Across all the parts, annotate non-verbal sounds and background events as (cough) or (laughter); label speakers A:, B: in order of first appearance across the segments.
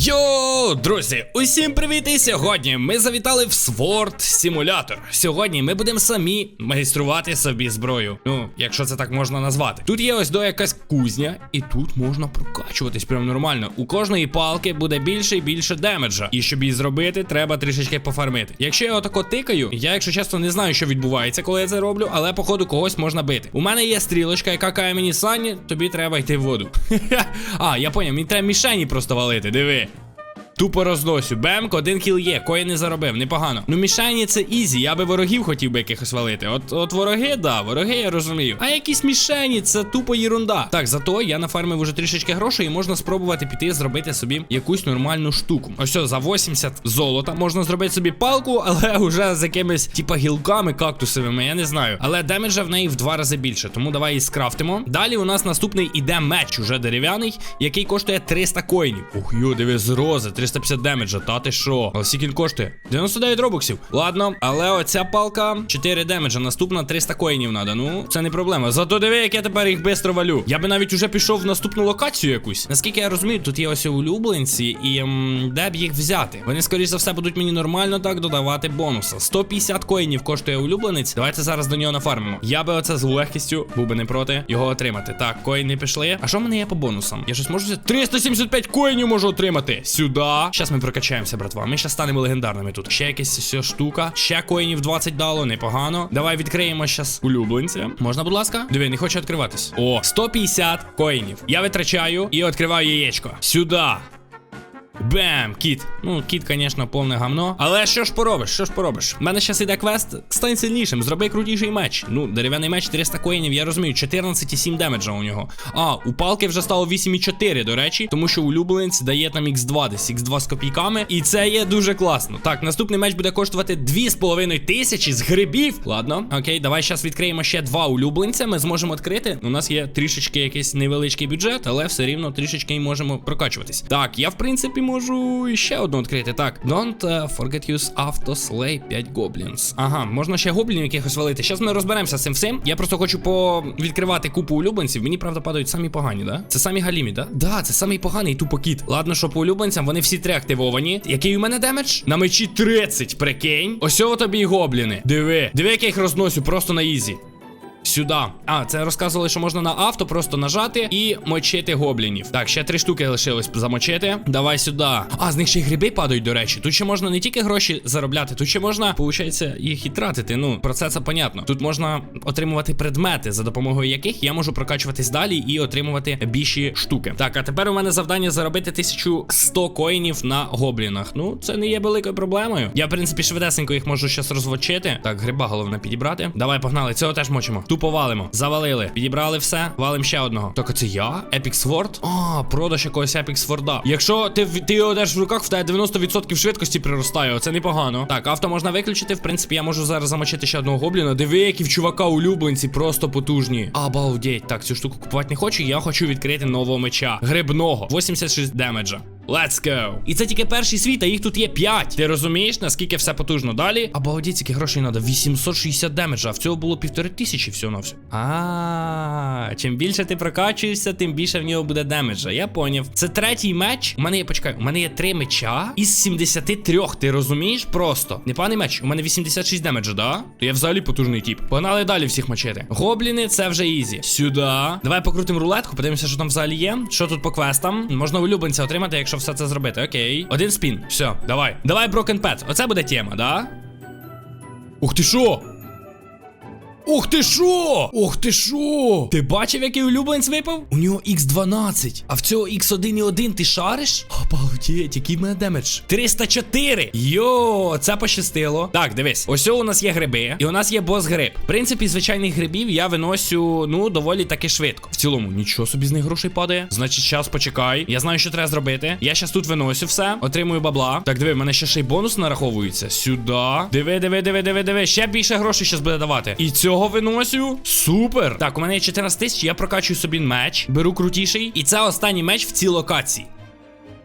A: Йоу, друзі, усім привіт! І сьогодні ми завітали в Sword Simulator. Сьогодні ми будемо самі майструвати собі зброю. Ну, якщо це так можна назвати. Тут є ось до якась кузня, і тут можна прокачуватись прям нормально. У кожної палки буде більше і більше демеджа. І щоб її зробити, треба трішечки пофармити. Якщо я отако тикаю, я, якщо чесно, не знаю, що відбувається, коли я це роблю, але походу когось можна бити. У мене є стрілочка, яка каже мені Сані, тобі треба йти в воду. (laughs) а, я поняв, мені треба мішені просто валити, диви. Тупо розносю. Бемк, один кіл є, кої не заробив, непогано. Ну, мішені це ізі, я би ворогів хотів би якихось валити. От от вороги, да, вороги я розумію. А якісь мішені, це тупо єрунда. Так, зато я нафармив уже трішечки грошей і можна спробувати піти зробити собі якусь нормальну штуку. Ось о, за 80 золота можна зробити собі палку, але вже з якимись, типа, гілками кактусовими, я не знаю. Але демеджа в неї в два рази більше, тому давай її скрафтимо. Далі у нас наступний іде меч, уже дерев'яний, який коштує 300 коїнів. Ух, йо, диви, з рози, 350 демеджа, та ти що? А скільки коштує? 99 робоксів. Ладно, але оця палка 4 демеджа, наступна 300 коїнів надо. Ну, це не проблема. Зато диви, як я тепер їх бистро валю. Я би навіть уже пішов в наступну локацію якусь. Наскільки я розумію, тут є ось улюбленці, і ем, де б їх взяти? Вони, скоріш за все, будуть мені нормально так додавати бонуса. 150 коїнів коштує улюбленець. Давайте зараз до нього нафармимо. Я би оце з легкістю був би не проти його отримати. Так, коїни пішли. А що в мене є по бонусам? Я щось можу взяти? 375 коїнів можу отримати. Сюди. Щас ми прокачаємося, братва. Ми ще станемо легендарними тут. Ще якась ось штука. Ще коїнів 20 дало, непогано. Давай відкриємо зараз улюбленця. Можна, будь ласка? Диви, не хочу відкриватись. О, 150 коїнів. Я витрачаю і відкриваю яєчко. Сюди. Бем, кіт. Ну, кіт, звісно, повне гамно. Але що ж поробиш? Що ж поробиш? У мене зараз іде квест. Стань сильнішим, зроби крутіший меч. Ну, дерев'яний меч 300 коїнів, я розумію, 14,7 демеджа у нього. А, у палки вже стало 8,4, до речі, тому що улюбленець дає там Х2 десь, Х2 з копійками. І це є дуже класно. Так, наступний меч буде коштувати 2,5 тисячі з грибів. Ладно, окей, давай зараз відкриємо ще два улюбленця. Ми зможемо відкрити. У нас є трішечки якийсь невеличкий бюджет, але все рівно трішечки і можемо прокачуватись. Так, я в принципі можу ще одну відкрити. Так, don't uh, forget use auto slay 5 goblins. Ага, можна ще гоблінів якихось валити. Зараз ми розберемося з цим всім. Я просто хочу повідкривати купу улюбленців. Мені правда падають самі погані, да? Це самі галімі, да? Да, це самий поганий тупо кіт. Ладно, що по улюбленцям вони всі три активовані. Який у мене демедж? На мечі 30, прикинь. Ось тобі і гобліни. Диви, диви, як я їх розносю, просто на ізі. Сюди. А, це розказували, що можна на авто просто нажати і мочити гоблінів. Так, ще три штуки лишилось замочити. Давай сюди. А, з них ще й гриби падають, до речі. Тут ще можна не тільки гроші заробляти, тут ще можна, виходить, їх і тратити. Ну, про це це понятно. Тут можна отримувати предмети, за допомогою яких я можу прокачуватись далі і отримувати більші штуки. Так, а тепер у мене завдання заробити 1100 коїнів на гоблінах. Ну, це не є великою проблемою. Я, в принципі, швидесенько їх можу зараз розвочити. Так, гриба головне підібрати. Давай, погнали. Цього теж мочимо. Тупо валимо. Завалили. Підібрали все. Валим ще одного. Так, а це я? Epic Sword? А, продаж якогось Epic Sword. Якщо ти, ти його держиш в руках, в тебе 90% швидкості приростає. Оце непогано. Так, авто можна виключити. В принципі, я можу зараз замочити ще одного гобліна. Диви, які в чувака улюбленці, просто потужні. Обалдеть. Так, цю штуку купувати не хочу. Я хочу відкрити нового меча. Грибного. 86 демеджа. Let's go. І це тільки перший світ, а їх тут є 5. Ти розумієш, наскільки все потужно далі? Обалдеть, скільки грошей треба. 860 демеджа, а в цього було півтори тисячі всього на все. А, чим більше ти прокачуєшся, тим більше в нього буде демеджа. Я поняв. Це третій меч. У мене є, почекай, у мене є три меча із 73. Ти розумієш? Просто. Непоганий меч. У мене 86 демеджа, да? То я взагалі потужний тип. Погнали далі всіх мочити. Гобліни, це вже ізі. Сюди. Давай покрутимо рулетку, подивимося, що там взагалі є. Що тут по квестам? Можна улюбленця отримати, якщо все це зробити. Окей. Один спін. Все, давай. Давай, Broken Pet. Оце буде тема, да? Ух ти що? Ух ти шо! Ух ти шо! Ти бачив, який улюбленець випав? У нього Х12, а в цього Х1,1 ти шариш? Обалдеть, який в мене демедж? 304! Йо, це пощастило. Так, дивись, ось у нас є гриби, і у нас є бос-гриб. В принципі, звичайних грибів я виносю, ну, доволі таки швидко. В цілому, нічого собі з них грошей падає. Значить, час почекай. Я знаю, що треба зробити. Я щас тут виносю все, отримую бабла. Так, диви, в мене ще ще й бонус нараховується. Сюди. Диви, диви, диви, диви, диви. Ще більше грошей щас буде давати. І цього виносю. Супер. Так, у мене є 14 тисяч, я прокачую собі меч, беру крутіший. І це останній меч в цій локації.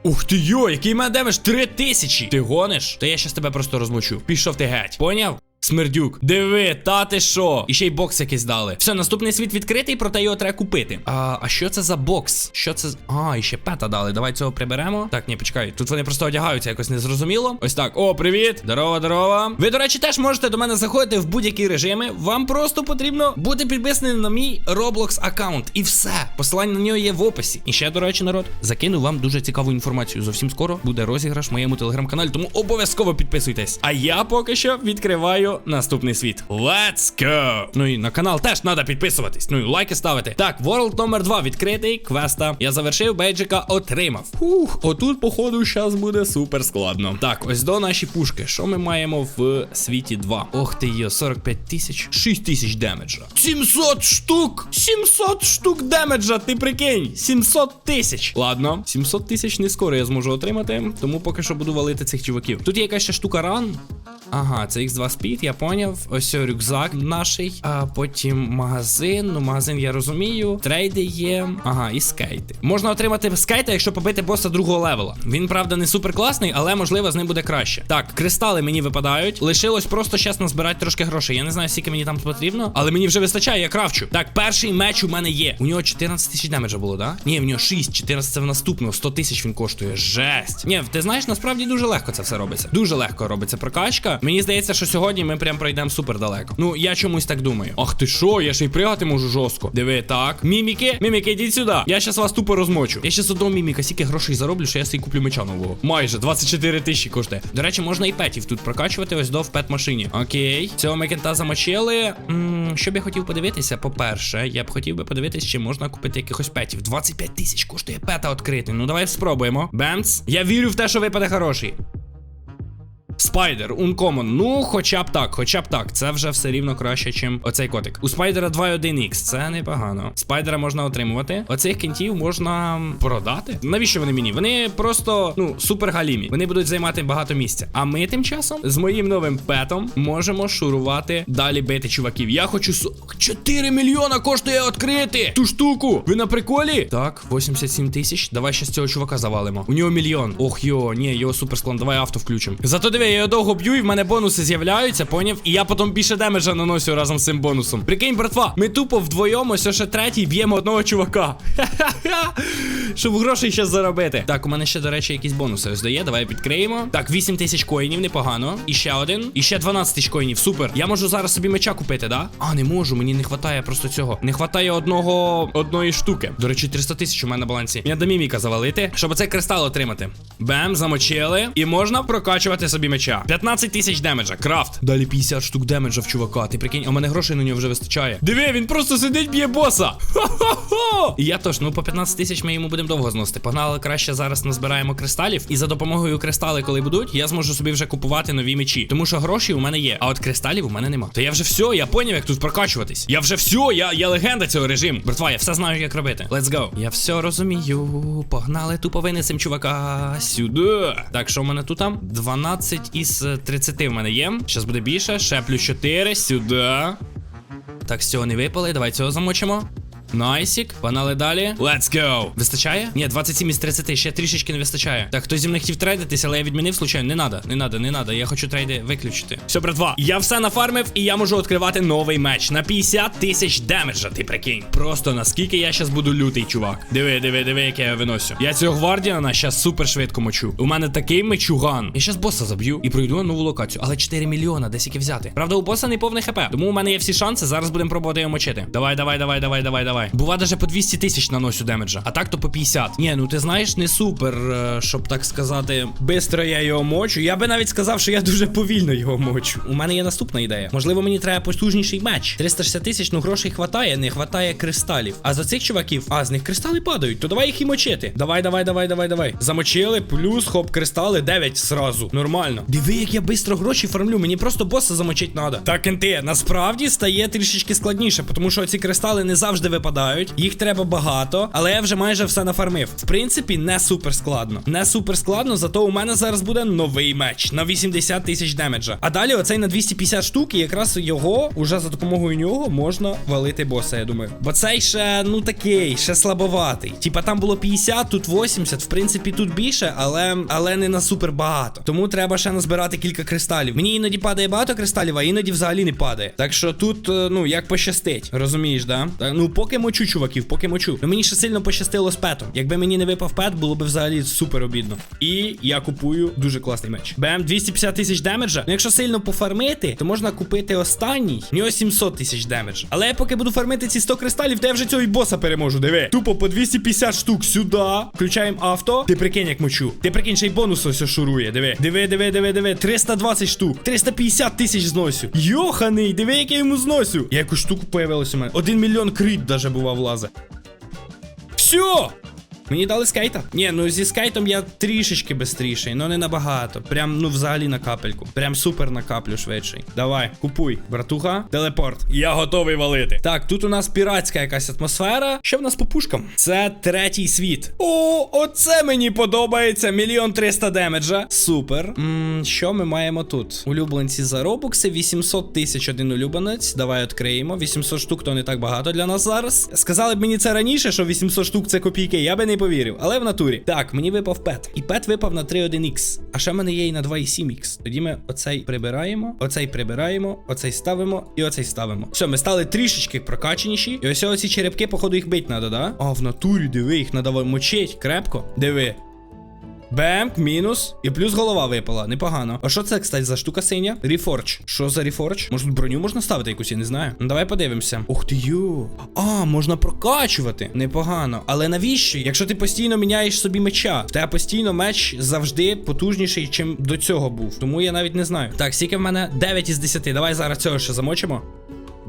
A: Ух ти йо, який мене демедж? Три тисячі. Ти гониш? Та я щас тебе просто розмочу. Пішов ти геть. Поняв? Смердюк. Диви, та ти що? І ще й бокс якийсь дали. Все, наступний світ відкритий, проте його треба купити. А, а що це за бокс? Що це? А, і ще пета дали. Давай цього приберемо. Так, ні, почекай. Тут вони просто одягаються якось незрозуміло. Ось так. О, привіт! Здорово, здорово. Ви, до речі, теж можете до мене заходити в будь-які режими. Вам просто потрібно бути підписаним на мій Roblox аккаунт. І все. Посилання на нього є в описі. І ще, до речі, народ, закину вам дуже цікаву інформацію. Зовсім скоро буде розіграш в моєму телеграм-каналі, тому обов'язково підписуйтесь. А я поки що відкриваю наступний світ. Let's go! Ну і на канал теж треба підписуватись. Ну і лайки ставити. Так, World номер 2 відкритий. Квеста. Я завершив, бейджика отримав. Фух, отут, походу, зараз буде супер складно. Так, ось до наші пушки. Що ми маємо в світі 2? Ох ти йо, 45 тисяч, 6 тисяч демеджа. 700 штук! 700 штук демеджа, ти прикинь! 700 тисяч. Ладно, 700 тисяч не скоро я зможу отримати, тому поки що буду валити цих чуваків. Тут є якась ще штука ран. Ага, це X2 Speed, я поняв. Ось рюкзак наший. А потім магазин. Ну, магазин я розумію. Трейди є. Ага, і скейти. Можна отримати скейта, якщо побити боса другого левела. Він, правда, не супер класний, але можливо з ним буде краще. Так, кристали мені випадають. Лишилось просто щас назбирати трошки грошей. Я не знаю, скільки мені там потрібно, але мені вже вистачає, я кравчу. Так, перший меч у мене є. У нього 14 тисяч демеджа було, да? Ні, в нього 6, 14 це в наступного, 100 тисяч він коштує. Жесть. Ні, ти знаєш, насправді дуже легко це все робиться. Дуже легко робиться прокачка. Мені здається, що сьогодні ми прям пройдемо супер далеко. Ну, я чомусь так думаю. Ах ти що, я ще й пригати можу жорстко. Диви, так. Міміки, міміки, йдіть сюди. Я щас вас тупо розмочу. Я ще з одного міміка стільки грошей зароблю, що я собі куплю меча нового. Майже 24 тисячі коштує. До речі, можна і петів тут прокачувати ось до в пет машині. Окей. Цього ми кента замочили. М, що б я хотів подивитися? По-перше, я б хотів би подивитися, чи можна купити якихось петів. 25 тисяч коштує пета відкрити. Ну давай спробуємо. Бемц. Я вірю в те, що випаде хороший. Спайдер, ункомон. Ну, хоча б так, хоча б так. Це вже все рівно краще, чим оцей котик. У спайдера 2.1x, це непогано. Спайдера можна отримувати. Оцих кінтів можна продати. Навіщо вони мені? Вони просто, ну, супер галімі. Вони будуть займати багато місця. А ми тим часом з моїм новим петом можемо шурувати далі бити чуваків. Я хочу су- 4 мільйона коштує відкрити ту штуку. Ви на приколі? Так, 87 тисяч. Давай ще з цього чувака завалимо. У нього мільйон. Ох йо, ні, його супер склон. Давай авто включимо. Зато диви, я його довго б'ю, і в мене бонуси з'являються, поняв? І я потім більше демеджа наносю разом з цим бонусом. Прикинь, братва, ми тупо вдвоєм, ось ще третій б'ємо одного чувака. (laughs) Щоб грошей ще заробити. Так, у мене ще, до речі, якісь бонуси ось дає. Давай відкриємо. Так, 8 тисяч коїнів, непогано. І ще один. І ще 12 тисяч коїнів. Супер. Я можу зараз собі меча купити, да? А, не можу, мені не вистачає просто цього. Не вистачає одного одної штуки. До речі, 300 тисяч у мене на балансі. Мені до міміка завалити, щоб оцей кристал отримати. Бем, замочили. І можна прокачувати собі меча. 15 тисяч демеджа. Крафт. Далі 50 штук демеджа в чувака. Ти прикинь, у мене грошей на нього вже вистачає. Диви, він просто сидить, б'є боса. Хо-хо-хо! І я тож, ну по 15 тисяч ми йому будемо довго зносити. Погнали краще зараз назбираємо кристалів. І за допомогою кристали, коли будуть, я зможу собі вже купувати нові мечі. Тому що гроші у мене є. А от кристалів у мене нема. То я вже все, я поняв, як тут прокачуватись. Я вже все, я, я легенда цього режиму. Братва, я все знаю, як робити. Let's go. Я все розумію. Погнали тупо винесем чувака сюди. Так, що в мене тут там? 12 із е, 30 в мене є. Щас буде більше. Ще плюс 4 сюди. Так, з цього не випали. Давай цього замочимо. Найсік, панали далі. Let's go. Вистачає? Ні, 27 із 30, ще трішечки не вистачає. Так, хтось зі мною хотів трейдитись, але я відмінив случайно. Не надо, не надо, не надо. Я хочу трейди виключити. Все, братва, я все нафармив, і я можу відкривати новий меч на 50 тисяч демеджа, ти прикинь. Просто наскільки я щас буду лютий, чувак. Диви, диви, диви, яке я виносю. Я цього гвардіана щас супер швидко мочу. У мене такий мечуган. Я щас боса заб'ю і пройду на нову локацію. Але 4 мільйона, десь які взяти. Правда, у боса не повне хп. Тому у мене є всі шанси. Зараз будемо пробувати його мочити. Давай, давай, давай, давай, давай, давай. Бува даже по 200 тисяч наносю демеджа, а так то по 50. Ні, ну ти знаєш, не супер, е, щоб так сказати, бистро я його мочу. Я би навіть сказав, що я дуже повільно його мочу. У мене є наступна ідея. Можливо, мені треба потужніший меч. 360 тисяч, ну грошей хватає, не хватає кристалів. А за цих чуваків, а з них кристали падають, то давай їх і мочити. Давай, давай, давай, давай, давай. Замочили, плюс хоп, кристали 9 сразу. Нормально. Диви, як я бистро гроші фармлю. Мені просто боса замочить надо. Так, енти, насправді стає трішечки складніше, тому що ці кристали не завжди випадають. Випадають. Їх треба багато, але я вже майже все нафармив. В принципі, не супер складно. Не супер складно, зато у мене зараз буде новий меч на 80 тисяч демеджа. А далі оцей на 250 штук, і якраз його уже за допомогою нього можна валити боса, я думаю. Бо цей ще, ну такий, ще слабоватий. Типа там було 50, тут 80. В принципі, тут більше, але, але не на супер багато. Тому треба ще назбирати кілька кристалів. Мені іноді падає багато кристалів, а іноді взагалі не падає. Так що тут, е, ну, як пощастить. Розумієш, да? Так, ну, поки мочу, чуваків, поки мочу. Ну мені ще сильно пощастило з петом. Якби мені не випав пет, було б взагалі супер обідно. І я купую дуже класний меч. Бем, 250 тисяч демеджа. Ну, якщо сильно пофармити, то можна купити останній. В нього 700 тисяч демеджа. Але я поки буду фармити ці 100 кристалів, то я вже цього і боса переможу. Диви. Тупо по 250 штук сюди. Включаємо авто. Ти прикинь, як мочу. Ти прикинь, ще й бонус ось шурує. Диви. Диви, диви, диви, диви. 320 штук. 350 тисяч зносю. Йоханий, диви, як я йому зносю. Я якусь штуку появилась у мене. Один мільйон крит даже бува влазе. Все! Мені дали скейта. Ні, ну зі скейтом я трішечки бистріший, але не набагато. Прям, ну взагалі на капельку. Прям супер на каплю швидший. Давай, купуй, братуха, телепорт. Я готовий валити. Так, тут у нас піратська якась атмосфера. Що в нас по пушкам? Це третій світ. О, оце мені подобається. Мільйон триста демеджа. Супер. М, що ми маємо тут? Улюбленці за робокси, 800 тисяч один улюбленець. Давай відкриємо. 800 штук то не так багато для нас зараз. Сказали б мені це раніше, що 800 штук це копійки. Я би не повірив, але в натурі. Так, мені випав пет. І пет випав на 3.1х. А ще в мене є і на 2.7х. Тоді ми оцей прибираємо, оцей прибираємо, оцей ставимо і оцей ставимо. Все, ми стали трішечки прокаченіші. І ось оці черепки, походу, їх бить треба, да? А, в натурі, диви, їх треба мочить крепко. Диви. Бемк, мінус. І плюс голова випала. Непогано. А що це, кстати, за штука синя? Рефорч. Що за рефорч? Може броню можна ставити якусь, я не знаю. Ну давай подивимося. Ух ти йо. А, можна прокачувати. Непогано. Але навіщо? Якщо ти постійно міняєш собі меча, в тебе постійно меч завжди потужніший, чим до цього був. Тому я навіть не знаю. Так, скільки в мене 9 із 10. Давай зараз цього ще замочимо.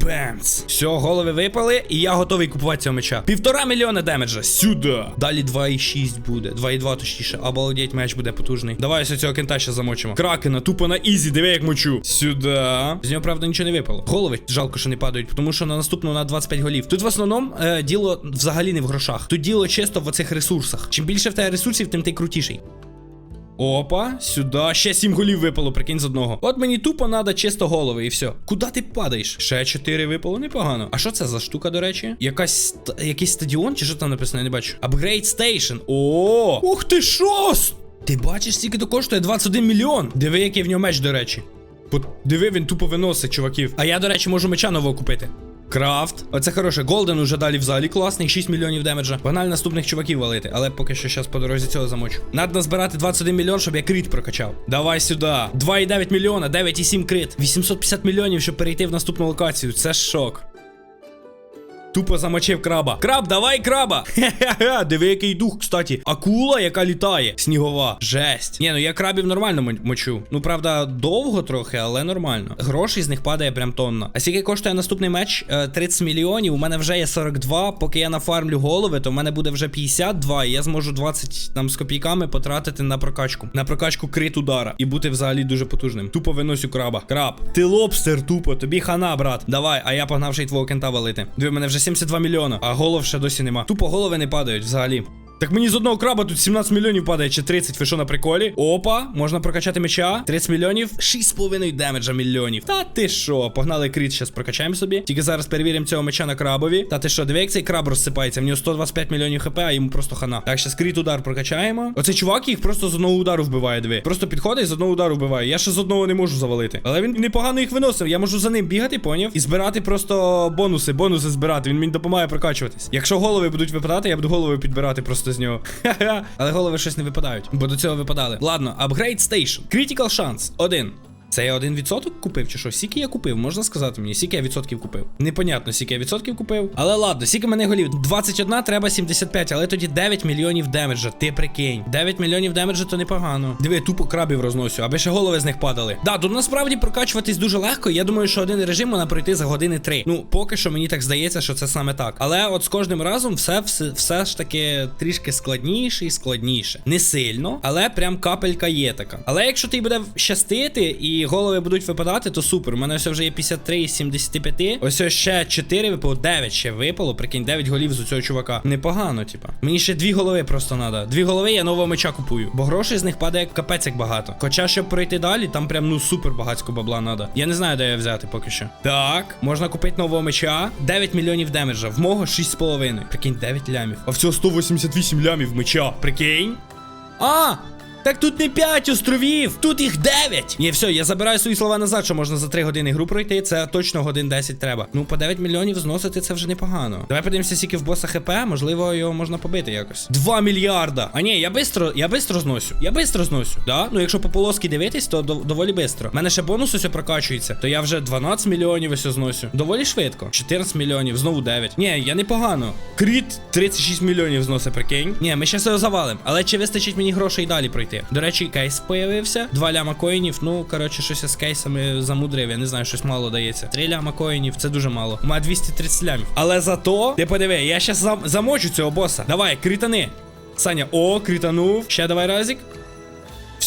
A: Бемц. Все, голови випали, і я готовий купувати цього меча. Півтора мільйона демеджа. Сюди. Далі 2,6 буде. 2,2 точніше. Обалдеть, меч буде потужний. Давай ось цього кента ще замочимо. Кракена, тупо на ізі, диви, як мочу. Сюди. З нього, правда, нічого не випало. Голови жалко, що не падають, тому що на наступну на 25 голів. Тут в основному е, діло взагалі не в грошах. Тут діло чисто в оцих ресурсах. Чим більше в тебе ресурсів, тим ти крутіший. Опа, сюди. Ще сім голів випало, прикинь з одного. От мені тупо надо чисто голови і все. Куди ти падаєш? Ще чотири випало, непогано. А що це за штука, до речі? Якась якийсь стадіон, чи що там написано, я не бачу. Upgrade Station. О! Ух ти що? Ти бачиш, скільки то коштує 21 мільйон. Диви, який в нього меч, до речі. Диви, він тупо виносить, чуваків. А я, до речі, можу меча нового купити. Крафт. Оце хороше. Голден уже далі взагалі класний. 6 мільйонів демеджа. Погнали наступних чуваків валити. Але поки що зараз по дорозі цього замочу. Надо збирати 21 мільйон, щоб я крит прокачав. Давай сюди. 2,9 мільйона, 9,7 крит. 850 мільйонів, щоб перейти в наступну локацію. Це шок. Тупо замочив краба. Краб, давай краба! Хе-хе-хе, диви, який дух, кстати. Акула, яка літає. Снігова. Жесть. Ні, ну я крабів нормально мочу. Ну, правда, довго трохи, але нормально. Грошей з них падає прям тонна. А скільки коштує наступний меч? Е, 30 мільйонів. У мене вже є 42. Поки я нафармлю голови, то в мене буде вже 52, і я зможу 20 там з копійками потратити на прокачку. На прокачку крит удара. І бути взагалі дуже потужним. Тупо виносю краба. Краб. Ти лобстер, тупо, тобі хана, брат. Давай, а я погнав твого кента валити. Диви, в мене вже 72 мільйона, а голов ще досі нема. Тупо голови не падають взагалі. Так мені з одного краба тут 17 мільйонів падає, чи 30, ви що на приколі? Опа, можна прокачати меча. 30 мільйонів, 6,5 демеджа мільйонів. Та ти що? Погнали крит, зараз прокачаємо собі. Тільки зараз перевіримо цього меча на крабові. Та ти що, диви, як цей краб розсипається. В нього 125 мільйонів хп, а йому просто хана. Так, зараз крит удар прокачаємо. Оцей чувак їх просто з одного удару вбиває, диви. Просто підходить і з одного удару вбиває. Я ще з одного не можу завалити. Але він непогано їх виносив. Я можу за ним бігати, поняв? І збирати просто бонуси, бонуси збирати. Він мені допомагає прокачуватись. Якщо голови будуть випадати, я буду голови підбирати просто з нього. (laughs) Але голови щось не випадають, бо до цього випадали. Ладно, апгрейд стейшн. Critical шанс. Один. Це я один відсоток купив чи що? Сіки я купив, можна сказати мені, сіки я відсотків купив. Непонятно, сіки я відсотків купив. Але ладно, сіки мене голів. 21 треба 75, але тоді 9 мільйонів демеджа. Ти прикинь. 9 мільйонів демеджа то непогано. Диви, тупо крабів розносю, аби ще голови з них падали. Да, тут насправді прокачуватись дуже легко. Я думаю, що один режим можна пройти за години 3. Ну, поки що мені так здається, що це саме так. Але от з кожним разом все, все, все ж таки трішки складніше і складніше. Не сильно, але прям капелька є така. Але якщо ти буде щастити і голови будуть випадати, то супер. У мене все вже є 53 із 75. Ось ще 4 випало, 9 ще випало. Прикинь, 9 голів з цього чувака. Непогано, типа. Мені ще дві голови просто треба. Дві голови я нового меча купую. Бо грошей з них падає капець як багато. Хоча, щоб пройти далі, там прям ну супер багатсько бабла треба. Я не знаю, де я взяти поки що. Так, можна купити нового меча. 9 мільйонів демеджа. В мого 6,5. Прикинь, 9 лямів. А в цього 188 лямів меча. Прикинь. А! Так тут не 5 островів, тут їх 9. Ні, все, я забираю свої слова назад, що можна за 3 години гру пройти. Це точно годин 10 треба. Ну, по 9 мільйонів зносити це вже непогано. Давай подивимося, скільки в боса ХП, можливо, його можна побити якось. 2 мільярда. А ні, я бистро, я бистро зносю. Я бистро зносю. Да? Ну, якщо по полоски дивитись, то дов- доволі бистро. У мене ще бонус ось прокачується, то я вже 12 мільйонів ось зносю. Доволі швидко. 14 мільйонів, знову 9. Ні, я непогано. Кріт 36 мільйонів зносить, прикинь. Ні, ми ще все завалим. Але чи вистачить мені грошей далі пройти? До речі, кейс появився. Два ляма коїнів. Ну, коротше, щось я з кейсами замудрив. Я не знаю, щось мало дається. Три ляма коїнів, це дуже мало. У мене 230 лямів. Але зато, ти подиви, я щас зам... замочу цього боса. Давай, критани. Саня, о, кританув. Ще давай разик.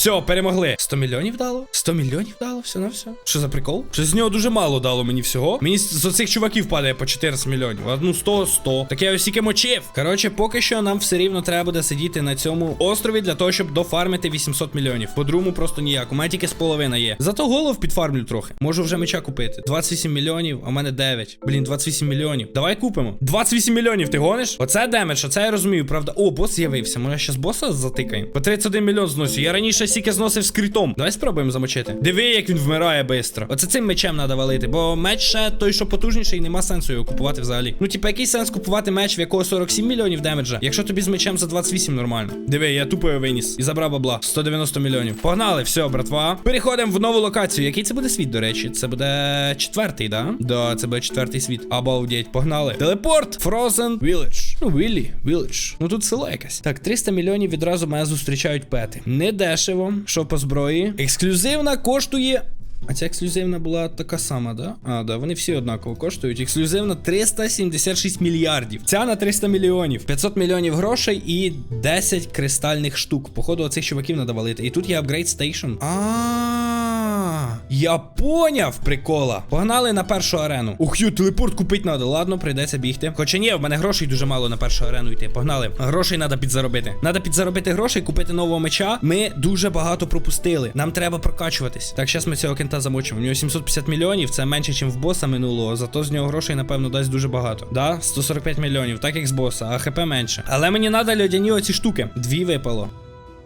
A: Все, перемогли. 100 мільйонів дало? 100 мільйонів дало, все на все. Що за прикол? Що з нього дуже мало дало мені всього. Мені з з оцих чуваків падає по 14 мільйонів. Одну 100, 100. Так я тільки мочив. Коротше, поки що нам все рівно треба буде сидіти на цьому острові для того, щоб дофармити 800 мільйонів. По-другому просто ніяк. У мене тільки з половина є. Зато голов підфармлю трохи. Можу вже меча купити. 28 мільйонів, а в мене 9. Блін, 28 мільйонів. Давай купимо. 28 мільйонів, ти гониш? Оце демедж, оце я розумію, правда. О, бос з'явився. Може, щас боса затикаємо? По 31 мільйон зносю. Я раніше стільки зносив з критом. Давай спробуємо замочити. Диви, як він вмирає швидко. Оце цим мечем треба валити, бо меч ще той, що потужніший, нема сенсу його купувати взагалі. Ну, типа, який сенс купувати меч, в якого 47 мільйонів демеджа, якщо тобі з мечем за 28 нормально. Диви, я тупо його виніс і забрав бабла. 190 мільйонів. Погнали, все, братва. Переходимо в нову локацію. Який це буде світ, до речі? Це буде четвертий, да? Да, це буде четвертий світ. Обалдеть, погнали. Телепорт Frozen Village. Ну, Віллі, Village. Ну тут село якесь. Так, 300 мільйонів відразу мене зустрічають пети. Не дешево, що по зброї. Ексклюзивна коштує. А ця ексклюзивна була така сама, да? А, да, вони всі однаково коштують. Ексклюзивна 376 мільярдів. Ця на 300 мільйонів. 500 мільйонів грошей і 10 кристальних штук. Походу, оцих чуваків валити. І тут є апгрейд стейшн. А, я поняв прикола. Погнали на першу арену. Ух, телепорт купити треба. Ладно, прийдеться бігти. Хоча ні, в мене грошей дуже мало на першу арену йти. Погнали. Грошей треба підзаробити. Треба підзаробити грошей, купити нового меча. Ми дуже багато пропустили. Нам треба прокачуватись. Так, зараз ми цього кента замочимо. У нього 750 мільйонів, це менше, ніж в боса минулого. Зато з нього грошей, напевно, дасть дуже багато. Да? 145 мільйонів, так як з боса, а хп менше. Але мені треба льодяні оці штуки. Дві випало.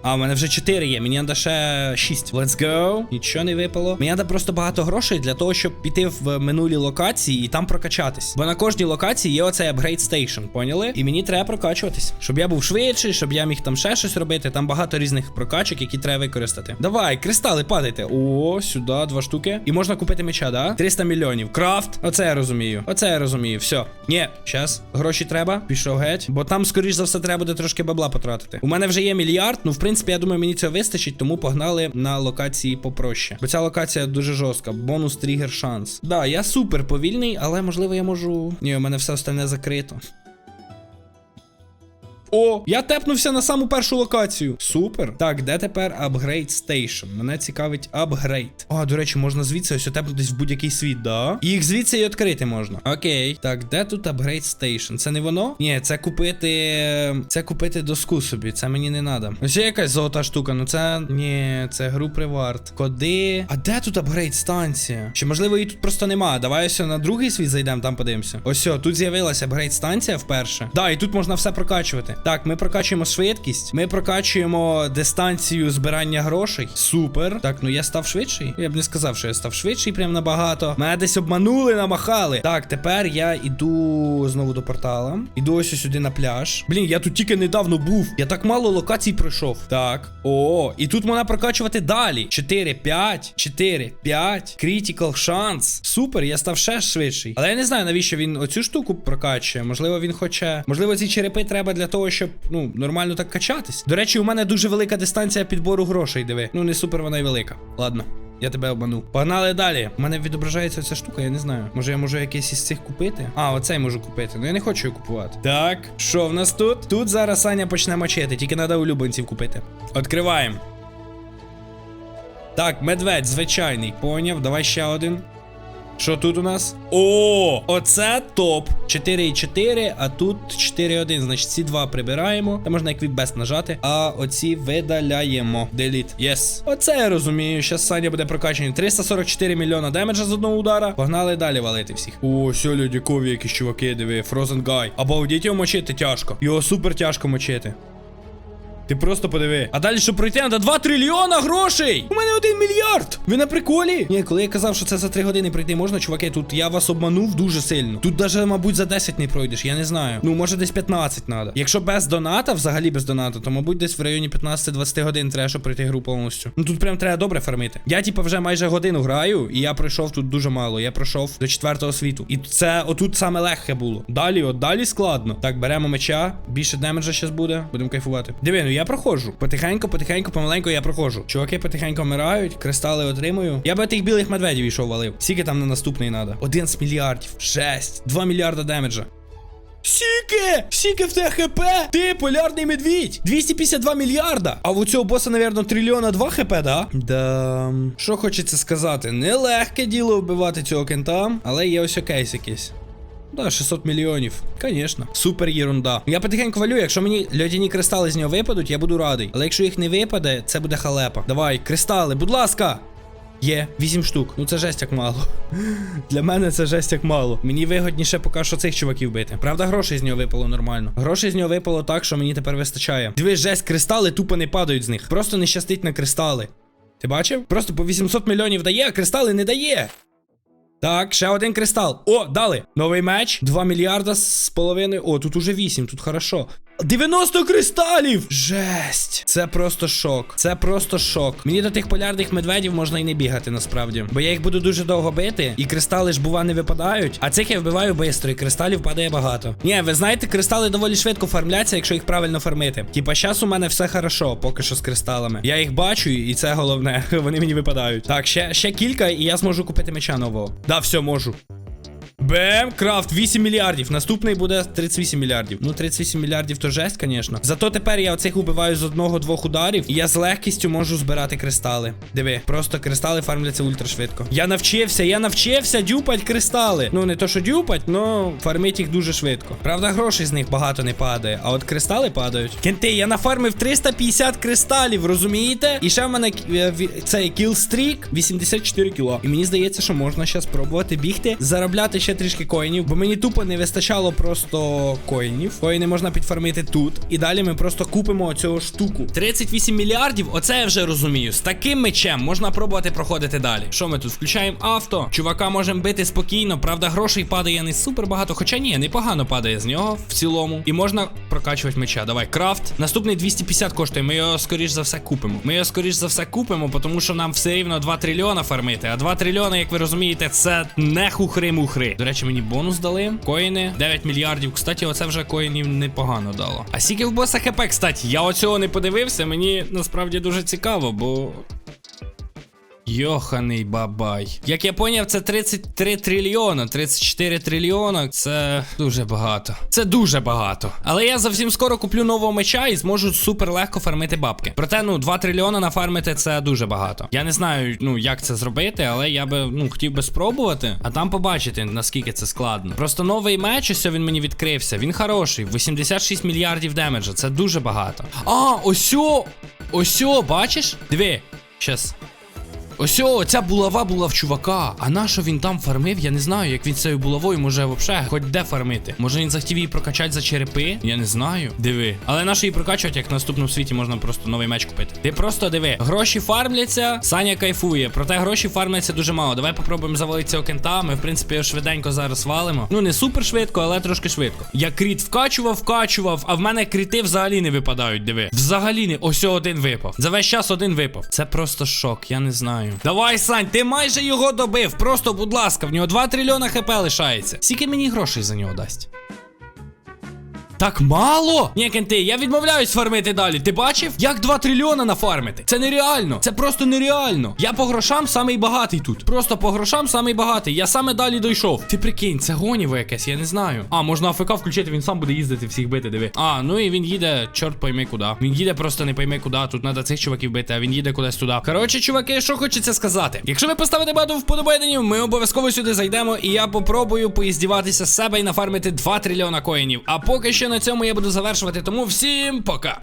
A: А, у мене вже 4 є, мені треба ще 6. Let's go. Нічого не випало. Мені треба просто багато грошей для того, щоб піти в минулі локації і там прокачатись. Бо на кожній локації є оцей апгрейд стейшн, поняли? І мені треба прокачуватись. Щоб я був швидший, щоб я міг там ще щось робити. Там багато різних прокачок, які треба використати. Давай, кристали, падайте. О, сюди, два штуки. І можна купити меча, да? 300 мільйонів. Крафт. Оце я розумію. Оце я розумію. Все. Ні, щас. Гроші треба. Пішов геть. Бо там, скоріш за все, треба буде трошки бабла потратити. У мене вже є мільярд. Ну, в принципі, я думаю, мені цього вистачить, тому погнали на локації попроще. Бо ця локація дуже жорстка. Бонус тригер шанс. Да, я супер повільний, але можливо я можу. Ні, у мене все остальне закрито. О, я тепнувся на саму першу локацію. Супер. Так, де тепер апгрейд стейшн? Мене цікавить апгрейд. О, до речі, можна звідси ось тепнутись в будь-який світ, да? Їх звідси і відкрити можна. Окей. Так, де тут апгрейд стейшн? Це не воно? Ні, це купити. Це купити доску собі. Це мені не треба. Ось є якась золота штука. Ну це. Ні, це гру приварт. Коди. А де тут апгрейд станція? Чи можливо її тут просто нема? Давай ось на другий світ зайдемо, там подивимося. Ось, тут з'явилася апгрейд станція вперше. Да, і тут можна все прокачувати. Так, ми прокачуємо швидкість, ми прокачуємо дистанцію збирання грошей. Супер. Так, ну я став швидший. Я б не сказав, що я став швидший, прям набагато. Мене десь обманули, намахали. Так, тепер я іду знову до портала. Іду ось сюди на пляж. Блін, я тут тільки недавно був. Я так мало локацій пройшов. Так. О, і тут можна прокачувати далі. 4, 5, 4, 5. Критикал шанс. Супер, я став ще швидший. Але я не знаю, навіщо він оцю штуку прокачує. Можливо, він хоче. Можливо, ці черепи треба для того, щоб ну нормально так качатись. До речі, у мене дуже велика дистанція підбору грошей. Диви. Ну не супер вона й велика. Ладно. Я тебе обманув. Погнали далі. У мене відображається ця штука, я не знаю. Може я можу якийсь із цих купити? А, оцей можу купити. Ну я не хочу його купувати. Так, що в нас тут? Тут зараз Саня почне мочити, тільки треба улюбленців купити. Відкриваємо. Так, медведь, звичайний. Поняв, давай ще один. Що тут у нас? О, оце топ. 4,4, а тут 4,1. Значить, ці два прибираємо. Та можна Best нажати. А оці видаляємо. Delete. Yes. Оце я розумію. Щас Саня буде прокачаний. 344 мільйона демеджа з одного удара. Погнали далі валити всіх. О, сьо льодякові якісь чуваки, диви. Frozen Guy. Обалдіть його мочити тяжко. Його супер тяжко мочити. Ти просто подиви. А далі, щоб пройти, треба 2 трильйона грошей. У мене 1 мільярд. Ви на приколі? Ні, коли я казав, що це за 3 години пройти можна, чуваки, тут я вас обманув дуже сильно. Тут даже, мабуть, за 10 не пройдеш, я не знаю. Ну, може десь 15 треба. Якщо без доната, взагалі без доната, то мабуть десь в районі 15-20 годин треба, щоб пройти гру повністю. Ну тут прям треба добре фармити. Я, типу, вже майже годину граю, і я пройшов тут дуже мало. Я пройшов до четвертого світу. І це отут саме легке було. Далі, от далі складно. Так, беремо меча. Більше демеджа зараз буде. Будемо кайфувати. Диви, ну я проходжу. Потихеньку, потихеньку, помаленьку я проходжу. Чуваки потихеньку вмирають, кристали отримую. Я би тих білих медведів ішов валив. Скільки там на наступний надо? 11 мільярдів. 6. 2 мільярда демеджа. Сіке! Сіке в те хп! Ти полярний медвідь! 252 мільярда! А у цього боса, навірно, трильйона 2 хп, да? Да. Що хочеться сказати? Нелегке діло вбивати цього кента, але є ось кейс якийсь. Да, 600 мільйонів. Конечно. Супер єрунда. Я потихеньку валю, якщо мені льодяні кристали з нього випадуть, я буду радий. Але якщо їх не випаде, це буде халепа. Давай, кристали, будь ласка! Є, 8 штук. Ну це жесть як мало. (laughs) Для мене це жесть як мало. Мені вигодніше поки що цих чуваків бити. Правда, грошей з нього випало нормально. Грошей з нього випало так, що мені тепер вистачає. Дивись, жесть, кристали тупо не падають з них. Просто не щастить на кристали. Ти бачив? Просто по 800 мільйонів дає, а кристали не дає. Так, ще один кристал. О, дали. Новий меч. 2 мільярда з половиною. О, тут уже 8, тут хорошо. 90 кристалів! Жесть! Це просто шок. Це просто шок. Мені до тих полярних медведів можна і не бігати насправді. Бо я їх буду дуже довго бити, і кристали ж бува не випадають. А цих я вбиваю швидко, і кристалів падає багато. Ні, ви знаєте, кристали доволі швидко фармляться, якщо їх правильно фармити. Типа, зараз у мене все хорошо, поки що з кристалами. Я їх бачу, і це головне. (laughs) Вони мені випадають. Так, ще, ще кілька, і я зможу купити меча нового. Да, все, можу. Бем, крафт, 8 мільярдів. Наступний буде 38 мільярдів. Ну, 38 мільярдів то жесть, звісно. Зато тепер я оцих убиваю з одного-двох ударів, і я з легкістю можу збирати кристали. Диви, просто кристали фармляться ультра швидко. Я навчився, я навчився дюпать кристали. Ну, не то, що дюпать, но фармить їх дуже швидко. Правда, грошей з них багато не падає, а от кристали падають. Кенти, я нафармив 350 кристалів, розумієте? І ще в мене е, цей кілстрік 84 кіло. І мені здається, що можна ще спробувати бігти, заробляти ще трішки коїнів, бо мені тупо не вистачало просто коїнів. Коїни можна підфармити тут. І далі ми просто купимо цього штуку. 38 мільярдів, оце я вже розумію. З таким мечем можна пробувати проходити далі. Що ми тут включаємо авто? Чувака можемо бити спокійно. Правда, грошей падає не супер багато, хоча ні, непогано падає з нього в цілому. І можна прокачувати меча. Давай, крафт. Наступний 250 коштує. Ми його скоріш за все купимо. Ми його скоріш за все купимо, тому що нам все рівно 2 трильйона фармити. А 2 трильйона, як ви розумієте, це не хухри-мухри. До речі, мені бонус дали. Коїни 9 мільярдів. Кстати, оце вже коїнів непогано дало. А скільки в боса хп, кстати, я оцього не подивився. Мені насправді дуже цікаво, бо. Йоханий бабай. Як я поняв, це 33 трильйона, 34 трильйона. Це дуже багато. Це дуже багато. Але я зовсім скоро куплю нового меча і зможу супер легко фармити бабки. Проте, ну, 2 трильйона нафармити це дуже багато. Я не знаю, ну як це зробити, але я би ну хотів би спробувати, а там побачити, наскільки це складно. Просто новий меч, ось він мені відкрився. Він хороший. 86 мільярдів демеджа. Це дуже багато. А, осьо! Осьо, бачиш? Диви, щас. Ось ця булава була в чувака. А на що він там фармив? Я не знаю, як він цією булавою може взагалі хоч де фармити. Може він захотів її прокачати за черепи? Я не знаю. Диви. Але на що її прокачувати, як в наступному світі можна просто новий меч купити. Ти просто диви. Гроші фармляться, Саня кайфує. Проте гроші фармляться дуже мало. Давай попробуємо завалити цього кента. Ми, в принципі, швиденько зараз валимо. Ну, не супер швидко, але трошки швидко. Я кріт вкачував, вкачував, а в мене кріти взагалі не випадають. Диви. Взагалі не. Ось один випав. За весь час один випав. Це просто шок, я не знаю. Давай, Сань, ти майже його добив. Просто, будь ласка, в нього 2 трильйона хп лишається. Скільки мені грошей за нього дасть? Так мало? Ні, кенти, я відмовляюсь фармити далі. Ти бачив? Як 2 трильйона нафармити? Це нереально. Це просто нереально. Я по грошам самий багатий тут. Просто по грошам самий багатий. Я саме далі дійшов. Ти прикинь, це гоніво якесь, я не знаю. А, можна АФК включити, він сам буде їздити, всіх бити, диви. А, ну і він їде, чорт пойми куди. Він їде просто не пойми куди. Тут треба цих чуваків бити, а він їде кудись туди. Коротше, чуваки, що хочеться сказати. Якщо ви поставите багато вподобайденів, ми обов'язково сюди зайдемо, і я попробую поїздіватися з себе і нафармити 2 трильйона коїнів. А поки що на цьому я буду завершувати. Тому всім пока.